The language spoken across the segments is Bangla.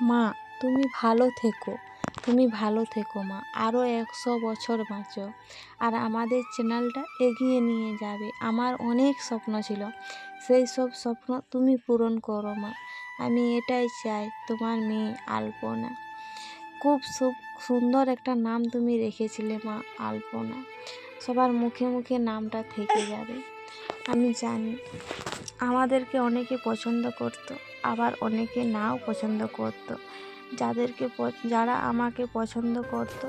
মা, তুমি ভালো থেকো। তুমি ভালো থেকো মা আরও একশো বছর বাঁচো। আর আমাদের চ্যানেলটা এগিয়ে নিয়ে যাবে। আমার অনেক স্বপ্ন ছিল। সেই সব স্বপ্ন তুমি পূরণ করো মা। আমি এটাই চাই, তোমার মেয়ে আলপনা। খুব সুন্দর একটা নাম তুমি রেখেছিলে মা আলপনা। সবার মুখে মুখে নামটা থেকে যাবে। আমি জানি, আমাদেরকে অনেকে পছন্দ করত, আবার অনেকে নাও পছন্দ করতো। যাদেরকে যারা আমাকে পছন্দ করতো,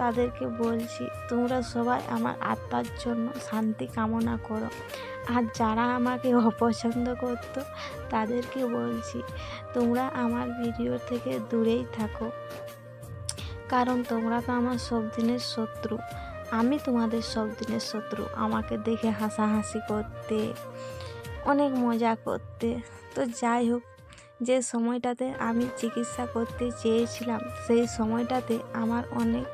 তাদেরকে বলছি, তোমরা সবাই আমার আত্মার জন্য শান্তি কামনা করো। আর যারা আমাকে অপছন্দ করত, তাদেরকে বলছি, তোমরা আমার ভিডিও থেকে দূরেই থাকো। কারণ তোমরা তো আমার সব দিনের শত্রু। আমি তোমাদের সব দিনের শত্রু। আমাকে দেখে হাসাহাসি করতে, অনেক মজা করতে। তো যাই হোক, যে সময়টাতে আমি চিকিৎসা করতে চেয়েছিলাম, সেই সময়টাতে আমার অনেক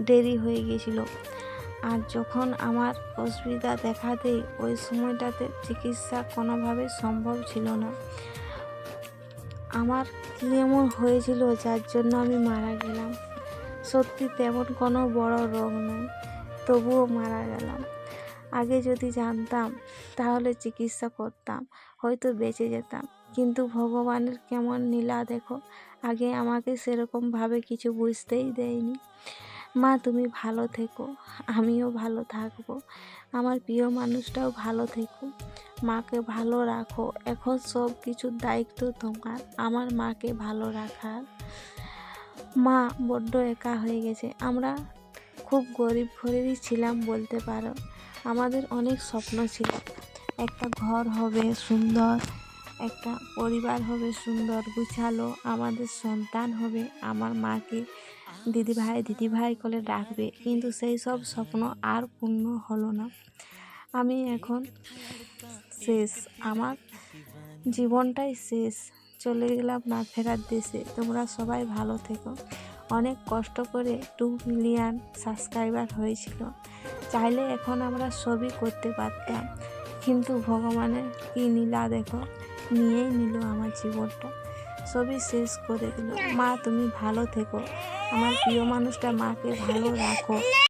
দেরি হয়ে গেছিল আর যখন আমার অসুবিধা দেখা দেয় ওই সময়টাতে চিকিৎসা কোনোভাবে সম্ভব ছিল না। আমার কী এমন হয়েছিল যার জন্য আমি মারা গেলাম। সত্যি তেমন কোনো বড় রোগ নয়, তবুও মারা গেলাম। আগে যদি জানতাম, তাহলে চিকিৎসা করতাম, হয়তো বেঁচে যেতাম। কিন্তু ভগবানের কেমন নীলা দেখো, আগে আমাকে সেরকমভাবে কিছু বুঝতেই দেয়নি। মা, তুমি ভালো থেকো, আমিও ভালো থাকব, আমার প্রিয় মানুষটাও ভালো থেকো মাকে ভালো রাখো, এখন সব কিছুর দায়িত্ব তোমার, আমার মাকে ভালো রাখার। মা বড্ড একা হয়ে গেছে। আমরা খুব গরিব ঘরেরই ছিলাম বলতে পারো। আমাদের অনেক স্বপ্ন ছিল। একটা ঘর হবে সুন্দর, একটা পরিবার হবে সুন্দর, গুছালো, আমাদের সন্তান হবে, আমার মাকে দিদিভাই দিদিভাই করে ডাকবে। কিন্তু সেই সব স্বপ্ন আর পূর্ণ হলো না। আমি এখন শেষ। আমার জীবনটাই শেষ। চলে গেলাম না ফেরার দেশে। তোমরা সবাই ভালো থেকো। অনেক কষ্ট করে টু মিলিয়ন সাবস্ক্রাইবার হয়েছিল। চাইলে এখন আমরা সবই করতে পারতাম। কিন্তু ভগবানের কী নীলা দেখো, নিয়েই নিল আমার জীবনটা। সবই শেষ করে দিল। মা, তুমি ভালো থেকো। আমার প্রিয় মানুষটা মাকে ভালো রাখো।